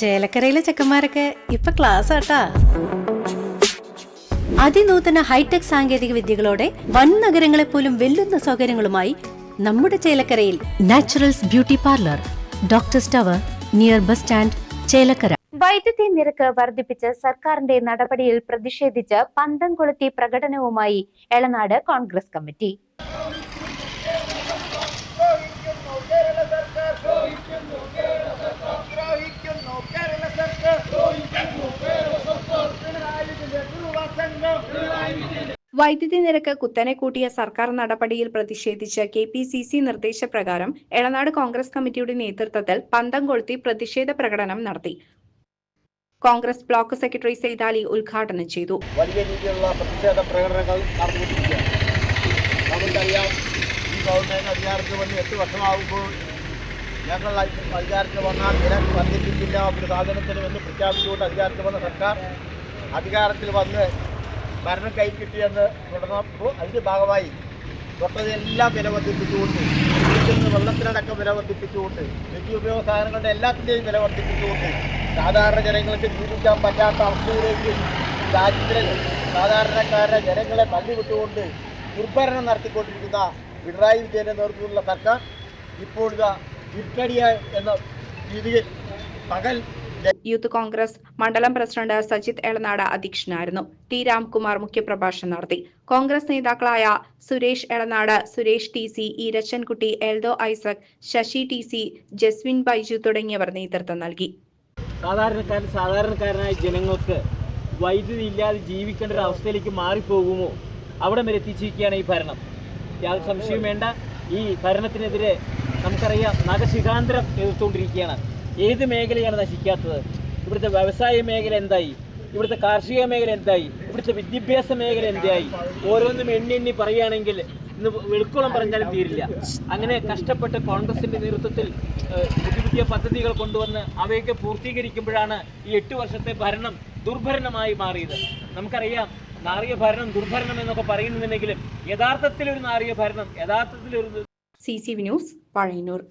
ചേലക്കരയിലെ ചെക്കന്മാരൊക്കെ ഇപ്പൊ ക്ലാസ് ആട്ടാ. അതിനൂതന ഹൈടെക് സാങ്കേതിക വിദ്യകളോടെ വൻ നഗരങ്ങളെ പോലും വെല്ലുന്ന സൗകര്യങ്ങളുമായി നമ്മുടെ ചേലക്കരയിൽ Naturals beauty parlour doctor tower near bus stand Chelakkara. വൈദ്യുതി നിരക്ക് വർദ്ധിപ്പിച്ച് സർക്കാരിന്റെ നടപടിയിൽ പ്രതിഷേധിച്ച് പന്തം കൊളുത്തി പ്രകടനവുമായി എളനാട് കോൺഗ്രസ് കമ്മിറ്റി. വൈദ്യുതി നിരക്ക് കുത്തനെ കൂട്ടിയ സർക്കാർ നടപടിയിൽ പ്രതിഷേധിച്ച് കെ പി സി സി നിർദ്ദേശപ്രകാരം എളനാട് കോൺഗ്രസ് കമ്മിറ്റിയുടെ നേതൃത്വത്തിൽ പന്തം കൊളുത്തി പ്രതിഷേധ പ്രകടനം നടത്തി. കോൺഗ്രസ് ബ്ലോക്ക് സെക്രട്ടറി സെയ്താലി ഉദ്ഘാടനം ചെയ്തു. വലിയ രീതിയിലുള്ള പ്രതിഷേധ പ്രകടനങ്ങൾ നമുക്കറിയാം ഈ ഗവൺമെന്റ് അധികാരത്തിൽ വന്ന് എട്ട് വർഷമാകുമ്പോൾ ഞങ്ങൾ അധികാരത്തിൽ വന്നാൽ നിരക്ക് വർദ്ധിപ്പിക്കില്ല. ഒരു സാധനത്തിന് എന്ന് പ്രഖ്യാപിച്ചുകൊണ്ട് അധികാരത്തിൽ വന്ന സർക്കാർ അധികാരത്തിൽ വന്ന് ഭരണം കൈ കിട്ടിയെന്ന് തുടർന്നപ്പോൾ അതിന്റെ ഭാഗമായി തൊട്ടതെല്ലാം വില വർദ്ധിപ്പിച്ചുകൊണ്ട് വെള്ളത്തിനടക്കം വില വർദ്ധിപ്പിച്ചുകൊണ്ട് നിത്യോപയോഗ സാധനങ്ങളുടെ എല്ലാത്തിന്റെയും വില വർദ്ധിപ്പിച്ചുകൊണ്ട് സാധാരണ ജനങ്ങൾക്ക് ജീവിക്കാൻ പറ്റാത്ത അവസ്ഥയിലേക്ക് രാജ്യത്തിലെ സാധാരണക്കാരുടെ ജനങ്ങളെ തള്ളിവിട്ടുകൊണ്ട് ദുർഭരണം നടത്തിക്കൊണ്ടിരിക്കുന്ന പിണറായി വിജയന്റെ നേതൃത്വത്തിലുള്ള സർക്കാർ ഇപ്പോഴത്തെ ഇറ്റടിയ എന്ന രീതിയിൽ പകൽ യൂത്ത് കോൺഗ്രസ് മണ്ഡലം പ്രസിഡന്റ് സജിത് എളനാട് അധ്യക്ഷനായിരുന്നു. ടി രാംകുമാർ മുഖ്യപ്രഭാഷണം നടത്തി. കോൺഗ്രസ് നേതാക്കളായ Suresh Elanad Suresh T C Eerachankutty Eldo Isaac Sasi T C Jaswin Baiju തുടങ്ങിയവർ നേതൃത്വം നൽകി. സാധാരണക്കാരൻ സാധാരണക്കാരനായ ജനങ്ങൾക്ക് വൈദ്യുതി ഇല്ലാതെ ജീവിക്കേണ്ട ഒരു അവസ്ഥയിലേക്ക് മാറിപ്പോകുമോ? അവിടെ വരെ എത്തിച്ചിരിക്കുകയാണ് ഈ ഭരണം. യാതൊരു സംശയവും വേണ്ട. ഈ ഭരണത്തിനെതിരെ നമുക്കറിയാം നഗശിഖാന്തരം എതിർത്തുകൊണ്ടിരിക്കുകയാണ്. ഏത് മേഖലയാണ് നശിക്കാത്തത്? ഇവിടുത്തെ വ്യവസായ മേഖല എന്തായി? ഇവിടുത്തെ കാർഷിക മേഖല എന്തായി? ഇവിടുത്തെ വിദ്യാഭ്യാസ മേഖല എന്തായി? ഓരോന്നും എണ്ണി എണ്ണി പറയുകയാണെങ്കിൽ ഇന്ന് വെളുക്കോളം പറഞ്ഞാലും തീരില്ല. അങ്ങനെ കഷ്ടപ്പെട്ട് കോൺഗ്രസിന്റെ നേതൃത്വത്തിൽ പുതിയ പുതിയ പദ്ധതികൾ കൊണ്ടുവന്ന് അവയൊക്കെ പൂർത്തീകരിക്കുമ്പോഴാണ് ഈ എട്ട് വർഷത്തെ ഭരണം ദുർഭരണമായി മാറിയത്. നമുക്കറിയാം നാറിയ ഭരണം ദുർഭരണം എന്നൊക്കെ പറയുന്നുണ്ടെങ്കിലും യഥാർത്ഥത്തിൽ ഒരു നാറിയ ഭരണം യഥാർത്ഥത്തിൽ ഒരു C C V news Pazhayannur.